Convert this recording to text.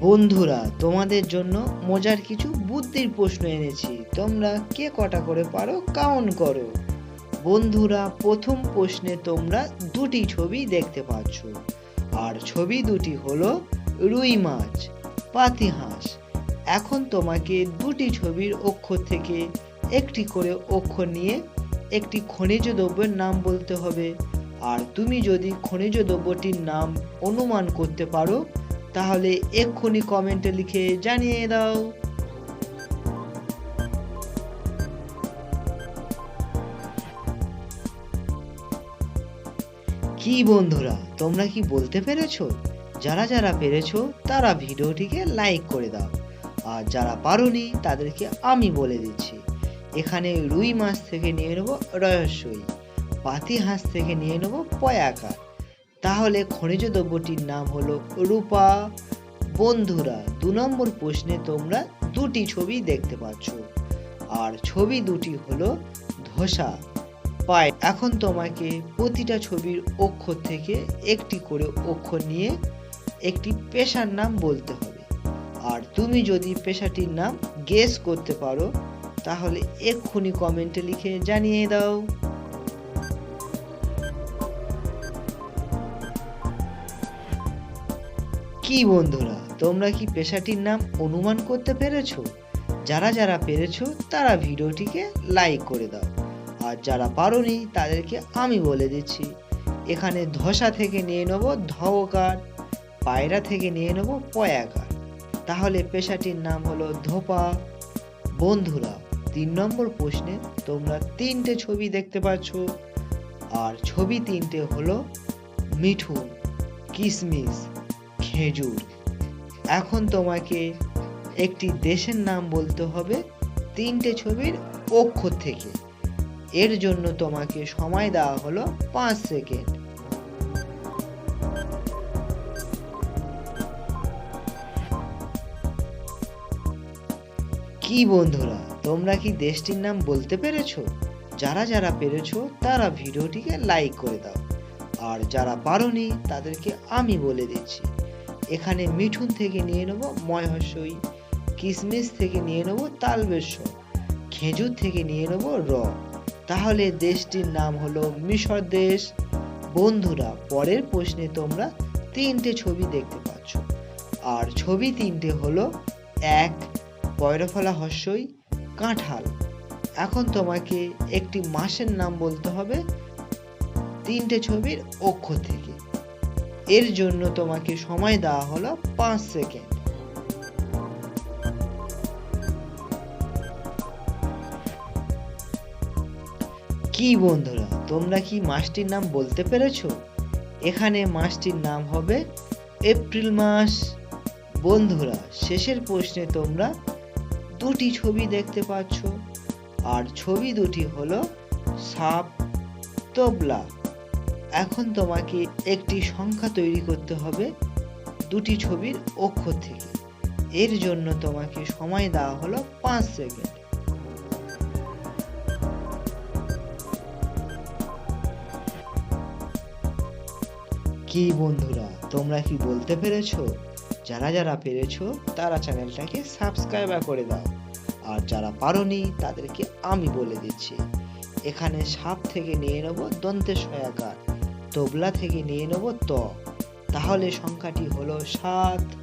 বন্ধুরা, তোমাদের জন্য মজার কিছু বুদ্ধির প্রশ্ন এনেছি। তোমরা কে কটা করে পারো কাউন্ট করো। বন্ধুরা, প্রথম প্রশ্নে তোমরা দুটি ছবি দেখতে পাচ্ছ। আর ছবি দুটি হলো রুই মাছ পাতিহাঁস এখন তোমাকে দুটি ছবির অক্ষর থেকে একটি করে অক্ষর নিয়ে একটি খনিজ দ্রব্যের নাম বলতে হবে। আর তুমি যদি খনিজ দ্রব্যটির নাম অনুমান করতে পারো তাহলে এক্ষুনি কমেন্টে লিখে জানিয়ে দাও। কি বন্ধুরা, তোমরা কি বলতে পেরেছ? যারা যারা পেরেছ, তারা ভিডিওটিকে লাইক করে দাও। আর যারা পারোনি, তাদেরকে আমি বলে দিচ্ছি, এখানে রুই মাছ থেকে নিয়ে নেব রহস্যই পাতি হাঁস থেকে নিয়ে নেব পয়াকার তাহলে খনিজ দ্রব্যটির নাম হলো রূপা। বন্ধুরা, দু নম্বর প্রশ্নে তোমরা দুটি ছবি দেখতে পাচ্ছ। আর ছবি দুটি হলো ধোসা। পায় এখন তোমাকে প্রতিটা ছবির অক্ষর থেকে একটি করে অক্ষর নিয়ে একটি পেশার নাম বলতে হবে। আর তুমি যদি পেশাটির নাম গেস করতে পারো, তাহলে এক্ষুনি কমেন্টে লিখে জানিয়ে দাও। কি বন্ধুরা, তোমরা কি পেশাটির নাম অনুমান করতে পেরেছ? যারা যারা পেরেছ, তারা ভিডিওটিকে লাইক করে দাও। আর যারা পারোনি, তাদেরকে আমি বলে দিচ্ছি, এখানে ধসা থেকে নিয়ে নেব ধওকার পায়রা থেকে নিয়ে নেব পয়াকার। তাহলে পেশাটির নাম হলো ধোপা। বন্ধুরা, তিন নম্বর প্রশ্নে তোমরা তিনটে ছবি দেখতে পাচ্ছ, আর ছবি তিনটে হলো মিঠুন কিশমিশ খেজুর। এখন তোমাকে একটি দেশের নাম বলতে হবে তিনটে ছবির অক্ষর থেকে। এর জন্য তোমাকে সময় দেওয়া হলো পাঁচ সেকেন্ড। কি বন্ধুরা, তোমরা কি দেশটির নাম বলতে পেরেছ? যারা যারা পেরেছ, তারা ভিডিওটিকে লাইক করে দাও। আর যারা পারোনি, তাদেরকে আমি বলে দিচ্ছি। এখানে মিঠুন থেকে নিয়ে নেব ময়হস্যই কিশমিশ থেকে নিয়ে নেব তালবেশ্য খেজুর থেকে নিয়ে নেব র। তাহলে দেশটির নাম হলো মিশর দেশ। বন্ধুরা, পরের প্রশ্নে তোমরা তিনটে ছবি দেখতে পাচ্ছ। আর ছবি তিনটে হলো, এক, পয়রফলা হস্যই, কাঁঠাল। এখন তোমাকে একটি মাসের নাম বলতে হবে তিনটে ছবির অক্ষর থেকে। এর জন্য তোমাকে সময় দেওয়া হলো পাঁচ সেকেন্ড। কি বন্ধুরা, তোমরা কি মাসটির নাম বলতে পেরেছ? এখানে মাসটির নাম হবে এপ্রিল মাস। বন্ধুরা, শেষের প্রশ্নে তোমরা দুটি ছবি দেখতে পাচ্ছ, আর ছবি দুটি হলো সাপ তবলা। এখন তোমাকে একটি সংখ্যা তৈরি করতে হবে দুটি ছবির অক্ষর থেকে। এর জন্য তোমাকে সময় দেওয়া হলো পাঁচ সেকেন্ড। কি বন্ধুরা, তোমরা কি বলতে পেরেছ? যারা যারা পেরেছ, তারা চ্যানেলটাকে সাবস্ক্রাইব করে দাও। আর যারা পারোনি, তাদেরকে আমি বলে দিচ্ছি, এখানে সাপ থেকে নিয়ে নেব দন্তের সয়াকার তবলা থেকে নিয়ে নেব ত। তাহলে সংখ্যাটি হলো সাত।